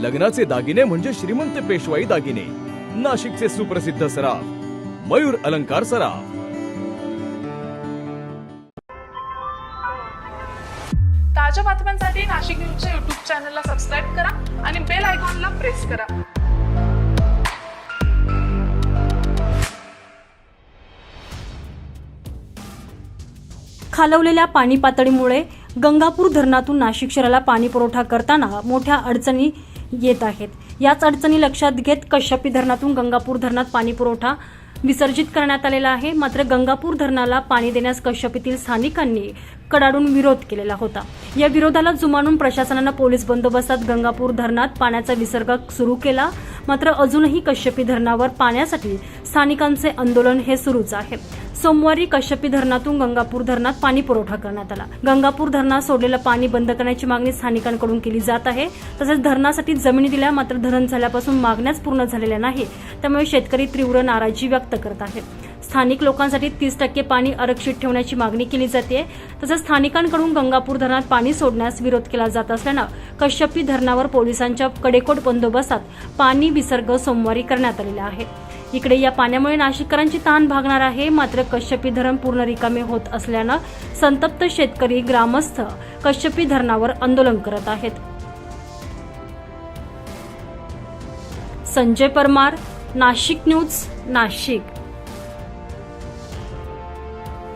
लग्नाचे दागिने म्हणजे श्रीमंत पेशवाई दागिने. नाशिकचे सुप्रसिद्ध सराफ मयूर अलंकार सराफ. ताज्या बातम्यांसाठी नाशिक न्यूजच्या युट्यूब चॅनलला सबस्क्राईब करा आणि बेल आयकॉनला प्रेस करा. खालवलेल्या पाणी पातळीमुळे गंगापूर धरणातून नाशिक शहराला पाणी पुरवठा करताना मोठ्या अडचणी येत आहेत. याच अडचणी लक्षात घेत कश्यपी धरणातून गंगापूर धरणात पाणी पुरवठा विसर्जित करण्यात आलेला आहे. मात्र गंगापूर धरणाला पाणी देण्यास कश्यपीतील स्थानिकांनी कडाडून विरोध केलेला होता. या विरोधाला जुमानून प्रशासनानं पोलीस बंदोबस्तात गंगापूर धरणात पाण्याचा विसर्ग सुरू केला. मात्र अजूनही कश्यपी धरणावर पाण्यासाठी स्थानिकांचे आंदोलन हे सुरूच आहे. सोमवारी कश्यपी धरणातून गंगापूर धरणात पाणी पुरवठा करण्यात आला. गंगापूर धरणात सोडलेलं पाणी बंद करण्याची मागणी स्थानिकांकडून केली जात आहे. तसेच धरणासाठी जमिनी दिल्या मात्र धरण झाल्यापासून मागण्याच पूर्ण झालेल्या नाही त्यामुळे शेतकरी तीव्र नाराजी व्यक्त करत आहेत स्थानिक लोकांसाठी तीस टक्के पाणी आरक्षित ठेवण्याची मागणी केली जाते. तसंच स्थानिकांकडून गंगापूर धरणात पाणी सोडण्यास विरोध केला जात असल्यानं कश्यपी धरणावर पोलिसांच्या कडेकोट बंदोबस्तात पाणी विसर्ग सोमवारी करण्यात आलेला आहे. इकडे या पाण्यामुळे नाशिककरांची ताण भागणार आहे. मात्र कश्यपी धरण पूर्ण रिकामे होत असल्यानं संतप्त शेतकरी ग्रामस्थ कश्यपी धरणावर आंदोलन करत आहेत. संजय परमार नाशिक न्यूज नाशिक.